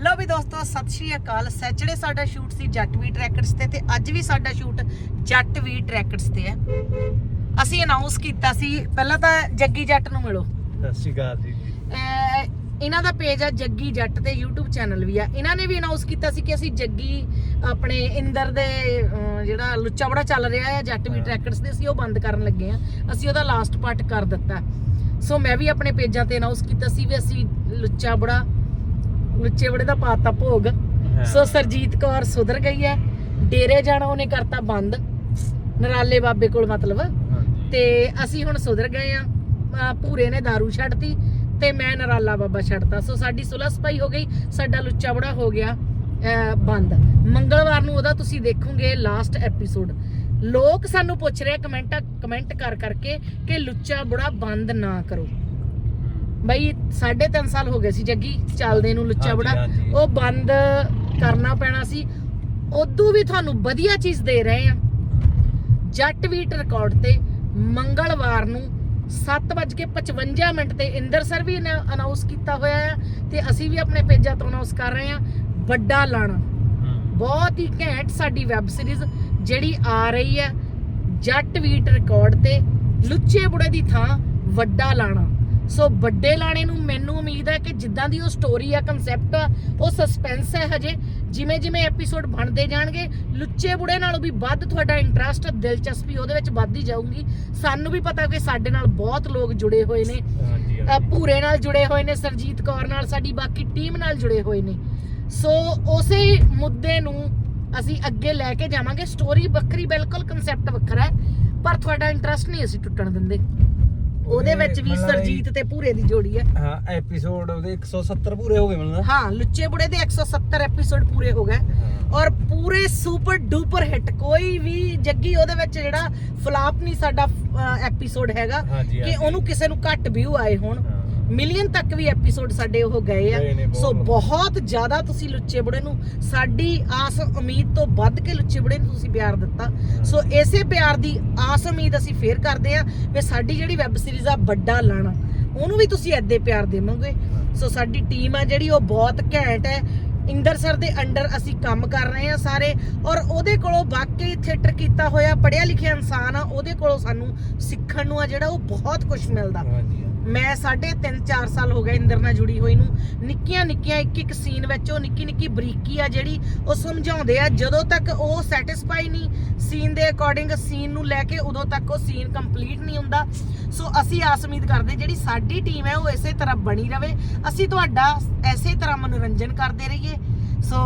ਲਓ ਵੀ ਦੋਸਤੋ ਸਤਿ ਸ਼੍ਰੀ ਅਕਾਲ। ਸੈਚਰਡੇ ਸਾਡਾ ਸ਼ੂਟ ਸੀ ਜੱਟ ਵੀ ਟਰੈਕਰਸ ਤੇ ਤੇ ਅੱਜ ਵੀ ਸਾਡਾ ਸ਼ੂਟ ਜੱਟ ਵੀ ਟਰੈਕਰਸ ਤੇ ਹੈ। ਅਸੀਂ ਅਨਾਉਂਸ ਕੀਤਾ ਸੀ ਪਹਿਲਾਂ ਤਾਂ ਜੱਗੀ ਜੱਟ ਨੂੰ ਮਿਲੋ। ਸਤਿ ਸ਼੍ਰੀ ਅਕਾਲ ਜੀ। ਇਹਨਾਂ ਦਾ ਪੇਜ ਆ ਜੱਗੀ ਜੱਟ ਤੇ YouTube ਚੈਨਲ ਵੀ ਆ। ਇਹਨਾਂ ਨੇ ਵੀ ਅਨਾਉਂਸ ਕੀਤਾ ਸੀ ਕਿ ਅਸੀਂ ਜੱਗੀ ਆਪਣੇ ਇੰਦਰ ਦੇ ਜਿਹੜਾ ਲੁੱਚਾ ਬੜਾ ਚੱਲ ਰਿਹਾ ਹੈ ਜੱਟ ਵੀ ਹਾਂ। ਟਰੈਕਰਸ ਦੇ ਅਸੀਂ ਉਹ ਬੰਦ ਕਰਨ ਲੱਗੇ ਆ ਅਸੀਂ ਉਹਦਾ ਲਾਸਟ ਪਾਰਟ ਕਰ ਦਿੱਤਾ। ਸੋ ਮੈਂ ਵੀ ਆਪਣੇ ਪੇਜਾਂ ਤੇ ਅਨਾਉਂਸ ਕੀਤਾ ਸੀ ਵੀ ਅਸੀਂ ਲੁੱਚਾ ਬੜਾ ਲੁੱਚੇ ਬੜੇ ਦਾ ਪਾਤਾ ਭੋਗ। ਸੋ ਸਰਜੀਤ ਕੌਰ ਸੁਧਰ ਗਈ ਹੈ। ਡੇਰੇ ਜਾਣਾ ਉਹਨੇ ਕਰਤਾ ਬੰਦ। ਨਰਾਲੇ ਬਾਬੇ ਕੋਲ ਮਤਲਬ। ਤੇ ਅਸੀਂ ਹੁਣ ਸੁਧਰ ਗਏ ਆ ਭੂਰੇ ਨੇ दारू ਛੱਡਤੀ ਤੇ ਮੈਂ ਨਰਾਲਾ ਬਾਬਾ ਛੱਡਤਾ। ਸੋ ਸਾਡੀ ਸੁਲਹ ਸਫ਼ਾਈ ਹੋ ਗਈ। ਸਾਡਾ ਲੁੱਚਾ ਬੜਾ ਹੋ ਗਿਆ ਬੰਦ। ਮੰਗਲਵਾਰ ਨੂੰ ਉਹਦਾ ਤੁਸੀਂ ਦੇਖੋਗੇ ਲਾਸਟ ਐਪੀਸੋਡ ਲੋਕ ਸਾਨੂੰ ਪੁੱਛ ਰਹੇ ਕਮੈਂਟ ਕਮੈਂਟ ਕਰ ਕਰਕੇ ਕਿ ਲੁੱਚਾ ਬੜਾ ਬੰਦ ਨਾ ਕਰੋ। ਬਈ 3.5 ਸਾਲ ਹੋ ਗਏ ਸੀ ਜੱਗੀ ਚੱਲਦੇ ਨੂੰ ਲੁੱਚਾ ਬੜਾ। ਹਾਂਜੀ। ਉਹ ਬੰਦ ਕਰਨਾ ਪੈਣਾ ਸੀ। ਉਦੋਂ ਵੀ ਤੁਹਾਨੂੰ ਵਧੀਆ ਚੀਜ਼ ਦੇ ਰਹੇ ਆ। ਜੱਟ ਵੀਟ ਰਿਕਾਰਡ ਤੇ ਮੰਗਲਵਾਰ ਨੂੰ 7:55 ਮਿੰਟ ਤੇ ਇੰਦਰ ਸਰ ਵੀ ਅਨਾਉਂਸ ਕੀਤਾ ਹੋਇਆ ਹੈ ਤੇ ਅਸੀਂ ਵੀ ਆਪਣੇ ਪੇਜਾਂ ਤੋਂ ਅਨਾਉਂਸ ਕਰ ਰਹੇ ਹਾਂ ਵੱਡਾ ਲਾਣਾ। ਬਹੁਤ ਹੀ ਘੈਂਟ ਸਾਡੀ ਵੈਬ ਸੀਰੀਜ਼ ਜਿਹੜੀ ਆ ਰਹੀ ਹੈ ਜੱਟ ਵੀਟ ਰਿਕਾਰਡ ਤੇ ਲੁੱਚੇ ਬੁੜੇ ਦੀ ਥਾਂ ਵੱਡਾ ਲਾਣਾ। ਸੋ ਵੱਡੇ ਲਾਣੇ ਨੂੰ ਮੈਨੂੰ ਉਮੀਦ ਹੈ ਕਿ ਜਿੱਦਾਂ ਦੀ ਉਹ ਸਟੋਰੀ ਆ ਕਨਸੈਪਟ ਆ ਉਹ ਸਸਪੈਂਸ ਹੈ ਹਜੇ। ਜਿਵੇਂ ਜਿਵੇਂ ਐਪੀਸੋਡ ਬਣਦੇ ਜਾਣਗੇ ਲੁੱਚੇ ਬੁੜੇ ਨਾਲੋਂ ਵੀ ਵੱਧ ਤੁਹਾਡਾ ਇੰਟਰਸਟ ਦਿਲਚਸਪੀ ਉਹਦੇ ਵਿੱਚ ਵੱਧਦੀ ਜਾਊਗੀ। ਸਾਨੂੰ ਵੀ ਪਤਾ ਕਿ ਸਾਡੇ ਨਾਲ ਬਹੁਤ ਲੋਕ ਜੁੜੇ ਹੋਏ ਨੇ। ਭੂਰੇ ਨਾਲ ਜੁੜੇ ਹੋਏ ਨੇ ਸਰਜੀਤ ਕੌਰ ਨਾਲ ਸਾਡੀ ਬਾਕੀ ਟੀਮ ਨਾਲ ਜੁੜੇ ਹੋਏ ਨੇ। ਸੋ ਉਸੇ ਮੁੱਦੇ ਨੂੰ ਅਸੀਂ ਅੱਗੇ ਲੈ ਕੇ ਜਾਵਾਂਗੇ। ਸਟੋਰੀ ਵੱਖਰੀ ਬਿਲਕੁਲ ਕਨਸੈਪਟ ਵੱਖਰਾ ਹੈ ਪਰ ਤੁਹਾਡਾ ਇੰਟਰਸਟ ਨਹੀਂ ਅਸੀਂ ਟੁੱਟਣ ਦਿੰਦੇ। ਉਹਦੇ ਵਿੱਚ ਵੀ ਮਤਲਬ ਸਰਜੀਤ ਤੇ ਭੂਰੇ ਦੀ ਜੋੜੀ ਹੈ। ਹਾਂ ਐਪੀਸੋਡ ਉਹਦੇ 170 ਪੂਰੇ ਹੋ ਗਏ ਮੈਨੂੰ ਹਾਂ ਲੁੱਚੇ ਬੁੜੇ ਦੇ 170 ਐਪੀਸੋਡ ਪੂਰੇ ਹੋ ਗਏ। ਔਰ ਪੂਰੇ ਸੁਪਰ ਡੂਪਰ ਹਿੱਟ ਕੋਈ ਵੀ ਜੱਗੀ ਉਹਦੇ ਵਿੱਚ ਜਿਹੜਾ ਫਲਾਪ ਨਹੀਂ ਸਾਡਾ ਐਪੀਸੋਡ ਹੈਗਾ ਕਿ। ਉਹਨੂੰ ਕਿਸੇ ਨੂੰ ਘੱਟ ਵਿਊ ਆਏ ਹੋਣ। ਮਿਲੀਅਨ ਤੱਕ ਵੀ ਐਪੀਸੋਡ ਸਾਡੇ ਉਹ ਗਏ ਗਏ ਨੇ ਆ ਬਹੁਤ। ਸੋ ਬਹੁਤ ਜ਼ਿਆਦਾ ਤੁਸੀਂ ਲੁੱਚੇ ਬੁੜੇ ਨੂੰ ਸਾਡੀ ਆਸ ਉਮੀਦ ਤੋਂ ਵੱਧ ਕੇ ਲੁੱਚੇ ਬੁੜੇ ਨੂੰ ਤੁਸੀਂ ਪਿਆਰ ਦਿੱਤਾ। ਸੋ ਇਸੇ ਪਿਆਰ ਦੀ ਆਸ ਉਮੀਦ ਅਸੀਂ ਫੇਰ ਕਰਦੇ ਆ ਵੀ ਸਾਡੀ ਜਿਹੜੀ ਵੈਬ ਸੀਰੀਜ਼ ਆ ਵੱਡਾ ਲਾਣਾ। ਉਹਨੂੰ ਵੀ ਤੁਸੀਂ ਐਦੇ ਪਿਆਰ ਦੇਵੋਗੇ। ਸੋ ਸਾਡੀ ਟੀਮ ਆ ਜਿਹੜੀ ਉਹ ਬਹੁਤ ਘੈਂਟ ਹੈ। ਇੰਦਰ ਸਰ ਦੇ ਅੰਡਰ ਅਸੀਂ ਕੰਮ ਕਰ ਰਹੇ ਆ ਸਾਰੇ। ਔਰ ਉਹਦੇ ਕੋਲੋਂ ਵਾਕਈ ਥੀਏਟਰ ਕੀਤਾ ਹੋਇਆ ਪੜਿਆ ਲਿਖਿਆ ਇਨਸਾਨ ਆ ਉਹਦੇ ਕੋਲੋਂ ਸਾਨੂੰ ਸਿੱਖਣ ਨੂੰ ਆ ਜਿਹੜਾ ਉਹ ਬਹੁਤ ਕੁਝ ਮਿਲਦਾ। ਹਾਂਜੀ। ਮੈਂ ਸਾਢੇ 3 4 ਸਾਲ ਹੋ ਗਏ ਇੰਦਰ ਨਾਲ ਜੁੜੀ ਹੋਈ ਨੂੰ। ਨਿੱਕੀਆਂ ਨਿੱਕੀਆਂ ਇੱਕ ਇੱਕ ਸੀਨ ਵਿੱਚ ਉਹ ਨਿੱਕੀ ਨਿੱਕੀ ਬਰੀਕੀ ਆ ਜਿਹੜੀ ਉਹ ਸਮਝਾਉਂਦੇ ਆ। ਜਦੋਂ ਤੱਕ ਉਹ ਸੈਟੀਸਫਾਈ ਨਹੀਂ ਸੀਨ ਦੇ ਅਕੋਰਡਿੰਗ ਸੀਨ ਨੂੰ ਲੈ ਕੇ, ਉਦੋਂ ਤੱਕ ਉਹ ਸੀਨ ਕੰਪਲੀਟ ਨਹੀਂ ਹੁੰਦਾ। ਸੋ ਅਸੀਂ ਆਸ ਉਮੀਦ ਕਰਦੇ ਜਿਹੜੀ ਸਾਡੀ ਟੀਮ ਹੈ ਉਹ ਇਸੇ ਤਰ੍ਹਾਂ ਬਣੀ ਰਵੇ। ਅਸੀਂ ਤੁਹਾਡਾ ਐਸੇ ਤਰ੍ਹਾਂ ਮਨੋਰੰਜਨ ਕਰਦੇ ਰਹੀਏ। ਸੋ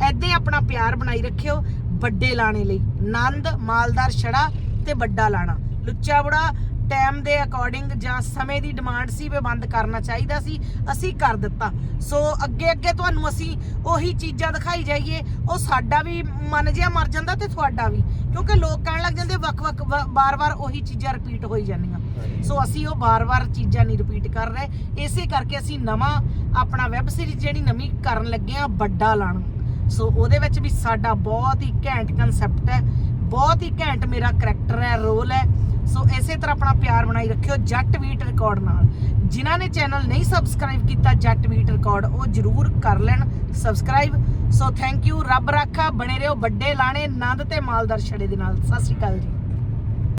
ਐਦੇ ਆਪਣਾ ਪਿਆਰ ਬਣਾਈ ਰੱਖਿਓ। ਵੱਡੇ ਲਾਣੇ ਲਈ। ਨੰਦ, ਮਾਲਦਾਰ, ਛੜਾ ਤੇ ਵੱਡਾ ਲਾਣਾ। ਲੁੱਚਾ ਬੜਾ ਟਾਈਮ ਦੇ ਅਕੋਰਡਿੰਗ ਜਾਂ ਸਮੇਂ ਦੀ ਡਿਮਾਂਡ ਸੀ ਵੀ ਬੰਦ ਕਰਨਾ ਚਾਹੀਦਾ ਸੀ ਅਸੀਂ ਕਰ ਦਿੱਤਾ। ਸੋ ਅੱਗੇ ਅੱਗੇ ਤੁਹਾਨੂੰ ਅਸੀਂ ਉਹੀ ਚੀਜ਼ਾਂ ਦਿਖਾਈ ਜਾਈਏ। ਉਹ ਸਾਡਾ ਵੀ ਮਨ ਜਿਹਾ ਮਰ ਜਾਂਦਾ ਤੇ ਤੁਹਾਡਾ ਵੀ। ਕਿਉਂਕਿ ਲੋਕ ਕਹਿਣ ਲੱਗ ਜਾਂਦੇ ਵੱਖ-ਵੱਖ ਬਾਰ-ਬਾਰ ਉਹੀ ਚੀਜ਼ਾਂ ਰਿਪੀਟ ਹੋਈ ਜਾਂਦੀਆਂ। ਸੋ ਅਸੀਂ ਉਹ ਬਾਰ-ਬਾਰ ਚੀਜ਼ਾਂ ਨਹੀਂ ਰਿਪੀਟ ਕਰ ਰਹੇ। ਇਸੇ ਕਰਕੇ ਅਸੀਂ ਨਵਾਂ ਆਪਣਾ ਵੈਬ ਸੀਰੀਜ਼ ਜਿਹੜੀ ਨਵੀਂ ਕਰਨ ਲੱਗੇ ਆ ਵੱਡਾ ਲਾਣਾ। ਸੋ ਉਹਦੇ ਵਿੱਚ ਵੀ ਸਾਡਾ ਬਹੁਤ ਹੀ ਘੈਂਟ ਕਨਸੈਪਟ ਹੈ। ਬਹੁਤ ਹੀ ਘੈਂਟ ਮੇਰਾ ਕਰੈਕਟਰ ਹੈ ਰੋਲ ਹੈ। ਸੋ ਇਸੇ ਤਰ੍ਹਾਂ ਆਪਣਾ ਪਿਆਰ ਬਣਾਈ ਰੱਖਿਓ ਜੱਟ ਵੀਟ ਰਿਕਾਰਡ ਨਾਲ। ਜਿਨ੍ਹਾਂ ਨੇ ਚੈਨਲ ਨਹੀਂ ਸਬਸਕ੍ਰਾਈਬ ਕੀਤਾ ਜੱਟ ਵੀਟ ਰਿਕਾਰਡ ਉਹ ਜਰੂਰ ਕਰ ਲੈਣ ਸਬਸਕ੍ਰਾਈਬ ਸੋ ਥੈਂਕ ਯੂ ਰੱਬ ਰਾਖਾ, ਬਣੇ ਰਹੋ ਵੱਡੇ ਲਾਣੇ, ਨੰਦ ਤੇ ਮਾਲਦਾਰ ਛੜੇ ਦੇ ਨਾਲ। ਸਤਿ ਸ਼੍ਰੀ ਅਕਾਲ ਜੀ।